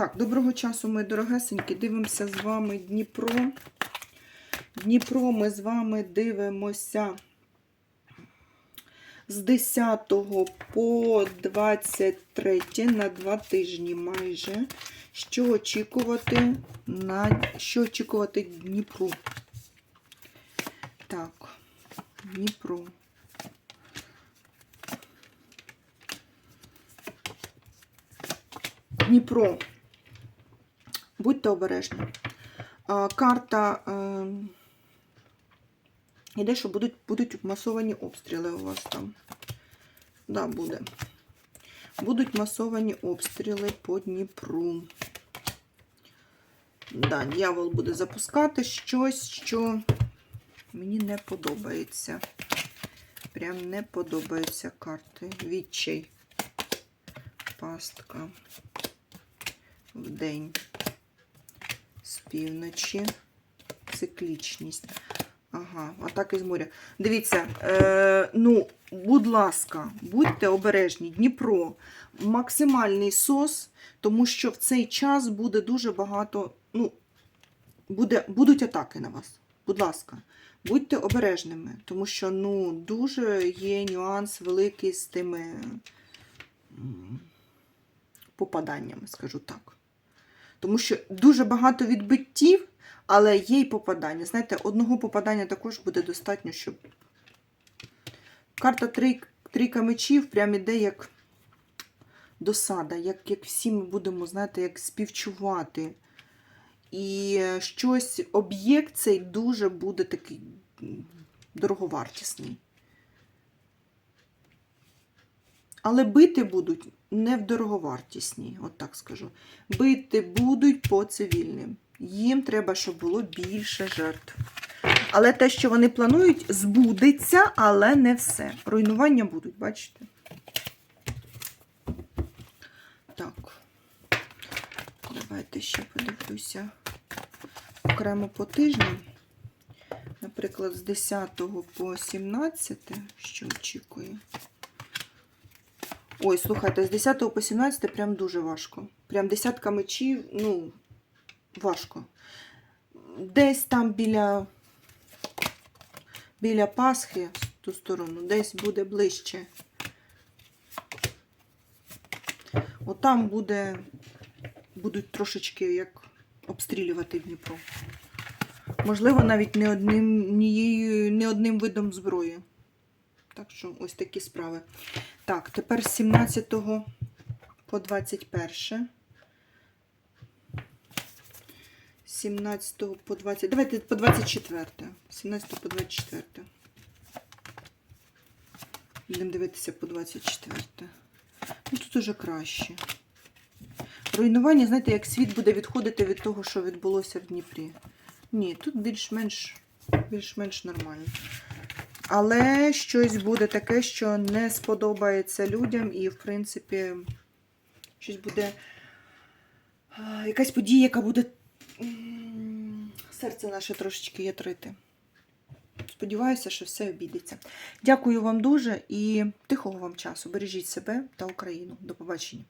Так, доброго часу, мої дорогесенькі. Дивимося з вами Дніпро. Дніпро ми з вами дивимося з 10 по 23 на два тижні майже. Що очікувати на що очікувати Дніпру? Так, Дніпро. Дніпро. Будьте обережні. Карта е, іде, що будуть, будуть масовані обстріли у вас там. Да, буде. Будуть масовані обстріли по Дніпру. Да, дьявол буде запускати щось, що мені не подобається. Прям не подобаються карти. Відчай. Пастка. В день. З півночі. Циклічність. Ага, атаки з моря. Дивіться, е, ну, будь ласка, будьте обережні. Дніпро, максимальний сос, тому що в цей час буде дуже багато, ну, буде, будуть атаки на вас. Будь ласка, будьте обережними, тому що ну, дуже є нюанс великий з тими попаданнями, скажу так. Тому що дуже багато відбиттів, але є й попадання. Знаєте, одного попадання також буде достатньо, щоб. Карта трійка мечів прям іде як досада, як, як всі ми будемо, знаєте, як співчувати. І щось, об'єкт цей дуже буде такий дороговартісний. Але бити будуть не в дороговартісні, от так скажу. Бити будуть по цивільним. Їм треба, щоб було більше жертв. Але те, що вони планують, збудеться, але не все. Руйнування будуть, бачите? Так. Давайте ще подивлюся окремо по тижню. Наприклад, з 10 по 17, що очікую. Ой, слухайте, з 10 по 17 прям дуже важко. Прям десятка мечів, ну, важко. Десь там біля, біля Пасхи, в ту сторону, десь буде ближче. Отам буде, будуть трошечки як обстрілювати Дніпро. Можливо, навіть не одним, не одним видом зброї. Так що ось такі справи. Так, тепер з 17 по 21. 17 по 20. Давайте по 24. 17 по 24. Будемо дивитися по 24. Ну, тут уже краще. Руйнування, знаєте, як світ буде відходити від того, що відбулося в Дніпрі. Ні, тут більш-менш більш-менш нормально. Але щось буде таке, що не сподобається людям, і, в принципі, щось буде. Якась подія, яка буде серце наше трошечки ятрити. Сподіваюся, що все обійдеться. Дякую вам дуже і тихого вам часу. Бережіть себе та Україну. До побачення.